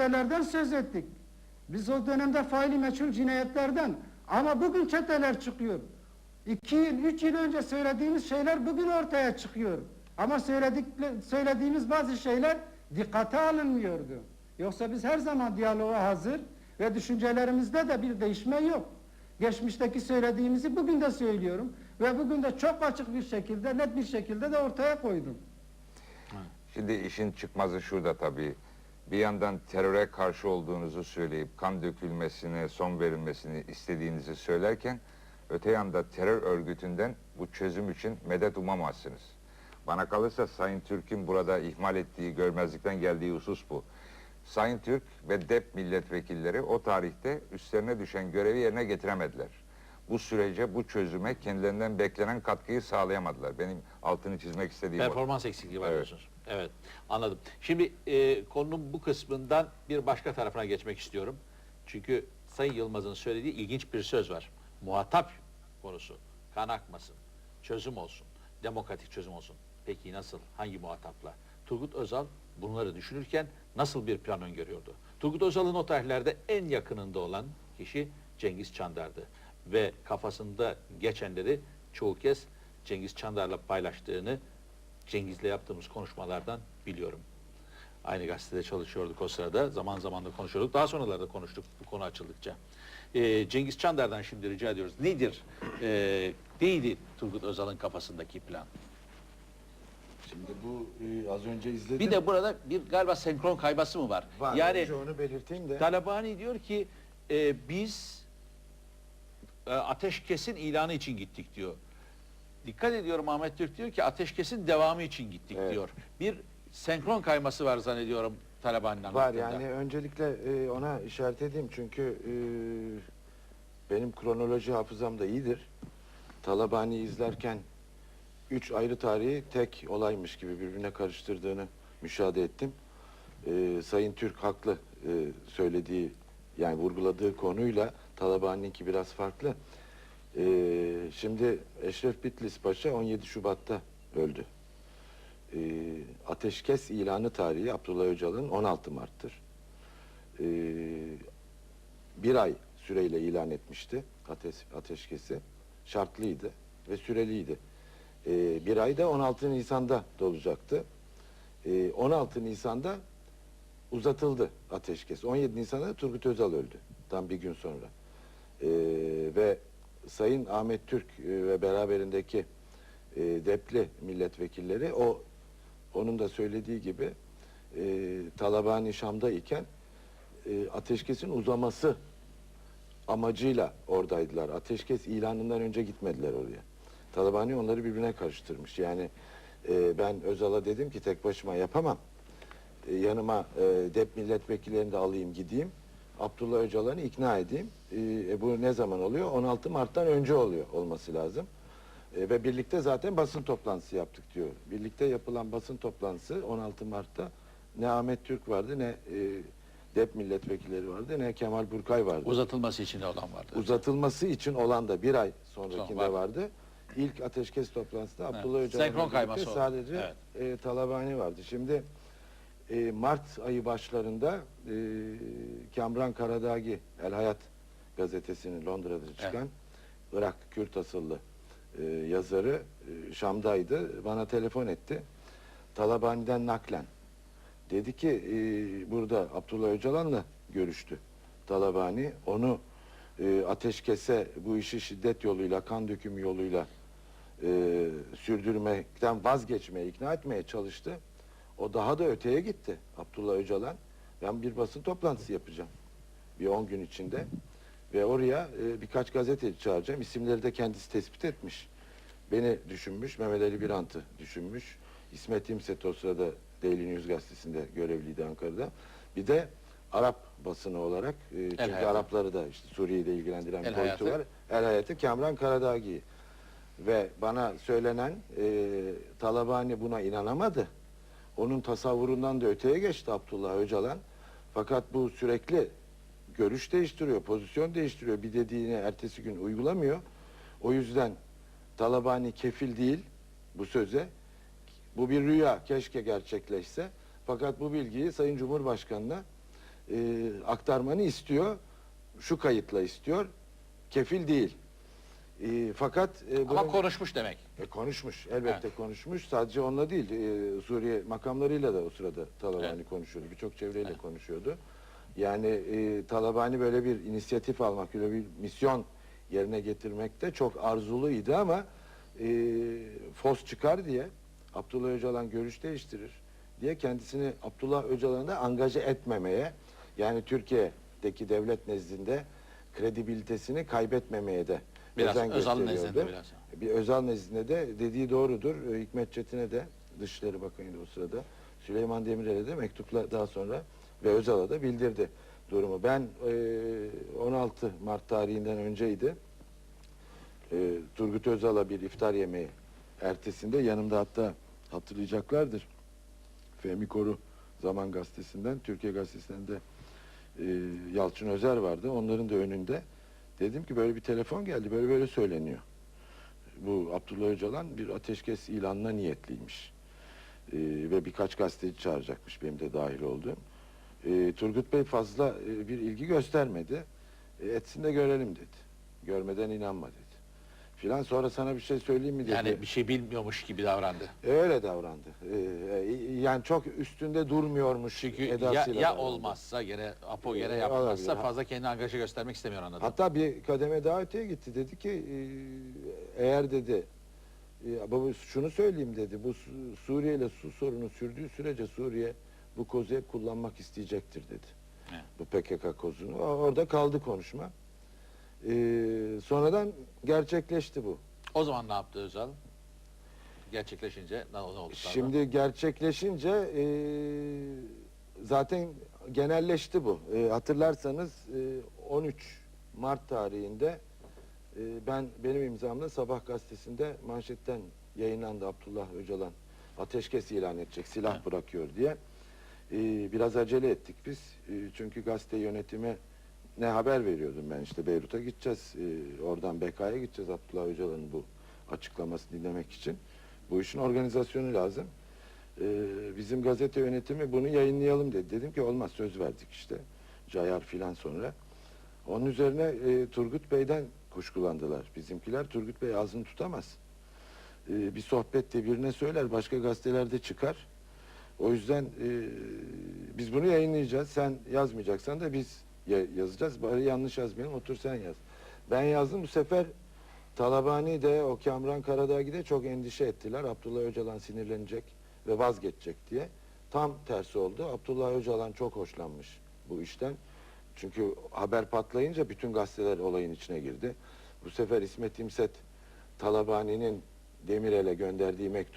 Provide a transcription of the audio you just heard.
çetelerden söz ettik. Biz o dönemde faili meçhul cinayetlerden ama bugün çeteler çıkıyor. İki yıl, üç yıl önce söylediğimiz şeyler bugün ortaya çıkıyor. Ama söyledik, söylediğimiz bazı şeyler dikkate alınmıyordu. Yoksa biz her zaman diyaloğa hazır ve düşüncelerimizde de bir değişme yok. Geçmişteki söylediğimizi bugün de söylüyorum ve bugün de çok açık bir şekilde, net bir şekilde de ortaya koydum. Şimdi işin çıkmazı şurada tabii. Bir yandan teröre karşı olduğunuzu söyleyip kan dökülmesine son verilmesini istediğinizi söylerken öte yanda terör örgütünden bu çözüm için medet umamazsınız. Bana kalırsa Sayın Türk'ün burada ihmal ettiği, görmezlikten geldiği husus bu. Sayın Türk ve DEP milletvekilleri o tarihte üstlerine düşen görevi yerine getiremediler. Bu sürece, bu çözüme kendilerinden beklenen katkıyı sağlayamadılar. Benim altını çizmek istediğim o. Performans eksikliği var Evet. diyorsunuz. Evet, anladım. Şimdi e, konunun bu kısmından bir başka tarafına geçmek istiyorum. Çünkü Sayın Yılmaz'ın söylediği ilginç bir söz var. Muhatap konusu, kan akmasın, çözüm olsun, demokratik çözüm olsun. Peki nasıl, hangi muhatapla? Turgut Özal bunları düşünürken nasıl bir plan öngörüyordu? Turgut Özal'ın o tarihlerde en yakınında olan kişi Cengiz Çandar'dı. Ve kafasında geçenleri çoğu kez Cengiz Çandar'la paylaştığını Cengiz'le yaptığımız konuşmalardan biliyorum. Aynı gazetede çalışıyorduk o sırada. Zaman zaman da konuşuyorduk. Daha sonralarda konuştuk bu konu açıldıkça. Ee, Cengiz Çandar'dan şimdi rica ediyoruz. Nedir? Ee, neydi Turgut Özal'ın kafasındaki plan? Şimdi bu e, az önce izledim. Bir de burada bir galiba senkron kayması mı var? var. yani Önce onu belirteyim de. Talabani diyor ki e, biz e, ateşkesin ilanı için gittik diyor. Dikkat ediyorum Ahmet Türk diyor ki ateşkesin devamı için gittik Evet. diyor. Bir senkron kayması var zannediyorum Talabani'nin Var yani öncelikle e, ona işaret edeyim çünkü e, benim kronoloji hafızam da iyidir. Talabani izlerken üç ayrı tarihi tek olaymış gibi birbirine karıştırdığını müşahede ettim. E, Sayın Türk haklı e, söylediği yani vurguladığı konuyla Talabani'ninki biraz farklı. E, şimdi Eşref Bitlis Paşa 17 Şubat'ta öldü. E, ateşkes ilanı tarihi Abdullah Öcalan'ın 16 Mart'tır. E, bir ay süreyle ilan etmişti ateş, ateşkesi. Şartlıydı ve süreliydi. E, bir ay da 16 Nisan'da dolacaktı. E, 16 Nisan'da uzatıldı ateşkes. 17 Nisan'da Turgut Özal öldü. Tam bir gün sonra. E, ve Sayın Ahmet Türk e, ve beraberindeki e, depli milletvekilleri o onun da söylediği gibi e, Talabani Şam'da iken e, ateşkesin uzaması amacıyla oradaydılar. Ateşkes ilanından önce gitmediler oraya. Talabani onları birbirine karıştırmış. Yani e, ben Özal'a dedim ki tek başıma yapamam. E, yanıma e, DEP milletvekillerini de alayım gideyim. Abdullah Öcalan'ı ikna edeyim. E, e, bu ne zaman oluyor? 16 Mart'tan önce oluyor olması lazım. E, ve birlikte zaten basın toplantısı yaptık diyor. Birlikte yapılan basın toplantısı 16 Mart'ta ne Ahmet Türk vardı ne e, DEP milletvekilleri vardı ne Kemal Burkay vardı. Uzatılması için olan vardı. Uzatılması için olan da bir ay Son sonrakinde var. vardı. İlk ateşkes toplantısında Evet. Abdullah Öcalan'la sadece e, Talabani vardı. Şimdi e, Mart ayı başlarında e, Kamran Karadagi El Hayat gazetesinin Londra'da çıkan Irak Kürt asıllı e, yazarı e, Şam'daydı. Bana telefon etti. Talabani'den naklen. Dedi ki e, burada Abdullah Öcalan'la görüştü Talabani. Onu e, ateşkese bu işi şiddet yoluyla, kan dökümü yoluyla e, sürdürmekten vazgeçmeye, ikna etmeye çalıştı. O daha da öteye gitti Abdullah Öcalan. Ben bir basın toplantısı yapacağım. Bir 10 gün içinde. Ve oraya e, birkaç gazeteci çağıracağım. İsimleri de kendisi tespit etmiş. Beni düşünmüş, Mehmet Ali Birant'ı düşünmüş. İsmet İmset o sırada Daily News gazetesinde görevliydi Ankara'da. Bir de Arap basını olarak, e, çünkü Hayatı. Arapları da işte Suriye'yi de ilgilendiren bir El boyutu Hayatı. var. El Hayatı Kamran Karadagi. Ve bana söylenen e, Talabani buna inanamadı. Onun tasavvurundan da öteye geçti Abdullah Öcalan. Fakat bu sürekli görüş değiştiriyor, pozisyon değiştiriyor. Bir dediğini ertesi gün uygulamıyor. O yüzden Talabani kefil değil bu söze. Bu bir rüya keşke gerçekleşse. Fakat bu bilgiyi Sayın Cumhurbaşkanı'na e, aktarmanı istiyor. Şu kayıtla istiyor. Kefil değil. E, fakat e, Ama bunun- konuşmuş demek. e, konuşmuş. Elbette konuşmuş. Sadece onunla değil. e, Suriye makamlarıyla da o sırada Talabani konuşuyordu. Birçok çevreyle konuşuyordu. Yani e, Talabani böyle bir inisiyatif almak, böyle bir misyon yerine getirmekte çok arzuluydu ama e, Fos çıkar diye Abdullah Öcalan görüş değiştirir diye kendisini Abdullah Öcalan'ı da angaje etmemeye yani Türkiye'deki devlet nezdinde kredibilitesini kaybetmemeye de Biraz özen gösteriyordu. nezdinde biraz. Bir özel nezdinde de dediği doğrudur. Ee, Hikmet Çetin'e de Dışişleri Bakanı'ydı o sırada. Süleyman Demirel'e de mektupla daha sonra ve Özal'a da bildirdi durumu. Ben e, 16 Mart tarihinden önceydi. E, Turgut Özal'a bir iftar yemeği ertesinde yanımda hatta hatırlayacaklardır. Fehmi Koru Zaman Gazetesi'nden, Türkiye Gazetesi'nden de e, Yalçın Özer vardı. Onların da önünde. Dedim ki böyle bir telefon geldi, böyle böyle söyleniyor. Bu Abdullah Öcalan bir ateşkes ilanına niyetliymiş. E, ve birkaç gazeteci çağıracakmış benim de dahil olduğum. E, Turgut Bey fazla e, bir ilgi göstermedi. E, etsin de görelim dedi. Görmeden inanma dedi. Filan sonra sana bir şey söyleyeyim mi dedi. Yani bir şey bilmiyormuş gibi davrandı. Öyle davrandı. E, e, yani çok üstünde durmuyormuş Çünkü ya, edasıyla ya davrandı. olmazsa gene Apo gene Ee, yapmazsa olabilir. fazla kendini angaja göstermek istemiyor anladım. Hatta bir kademe daha öteye gitti. Dedi ki e, eğer dedi e, baba şunu söyleyeyim dedi. Bu Su- Suriye ile su sorunu sürdüğü sürece Suriye bu kozu hep kullanmak isteyecektir dedi. Evet. Bu PKK kozunu. O- Orada kaldı konuşma. E, sonradan gerçekleşti bu. O zaman ne yaptı Özal? Gerçekleşince ne, oldu? Şimdi gerçekleşince e, zaten genelleşti bu. E, hatırlarsanız e, 13 Mart tarihinde e, ben benim imzamla Sabah gazetesinde manşetten yayınlandı Abdullah Öcalan ateşkes ilan edecek silah Evet. bırakıyor diye. E, biraz acele ettik biz. E, çünkü gazete yönetimi ne haber veriyordum ben işte Beyrut'a gideceğiz. E, oradan BK'ya gideceğiz Abdullah Öcalan'ın bu açıklamasını dinlemek için. Bu işin organizasyonu lazım. Ee, bizim gazete yönetimi bunu yayınlayalım dedi. Dedim ki olmaz söz verdik işte. Cayar filan sonra. Onun üzerine e, Turgut Bey'den kuşkulandılar. Bizimkiler Turgut Bey ağzını tutamaz. Ee, bir sohbette birine söyler başka gazetelerde çıkar. O yüzden e, biz bunu yayınlayacağız. Sen yazmayacaksan da biz yazacağız. Bari yanlış yazmayalım otur sen yaz. Ben yazdım bu sefer Talabani de o Kamran Karadağ'ı de çok endişe ettiler. Abdullah Öcalan sinirlenecek ve vazgeçecek diye. Tam tersi oldu. Abdullah Öcalan çok hoşlanmış bu işten. Çünkü haber patlayınca bütün gazeteler olayın içine girdi. Bu sefer İsmet İmset Talabani'nin Demirel'e gönderdiği mektup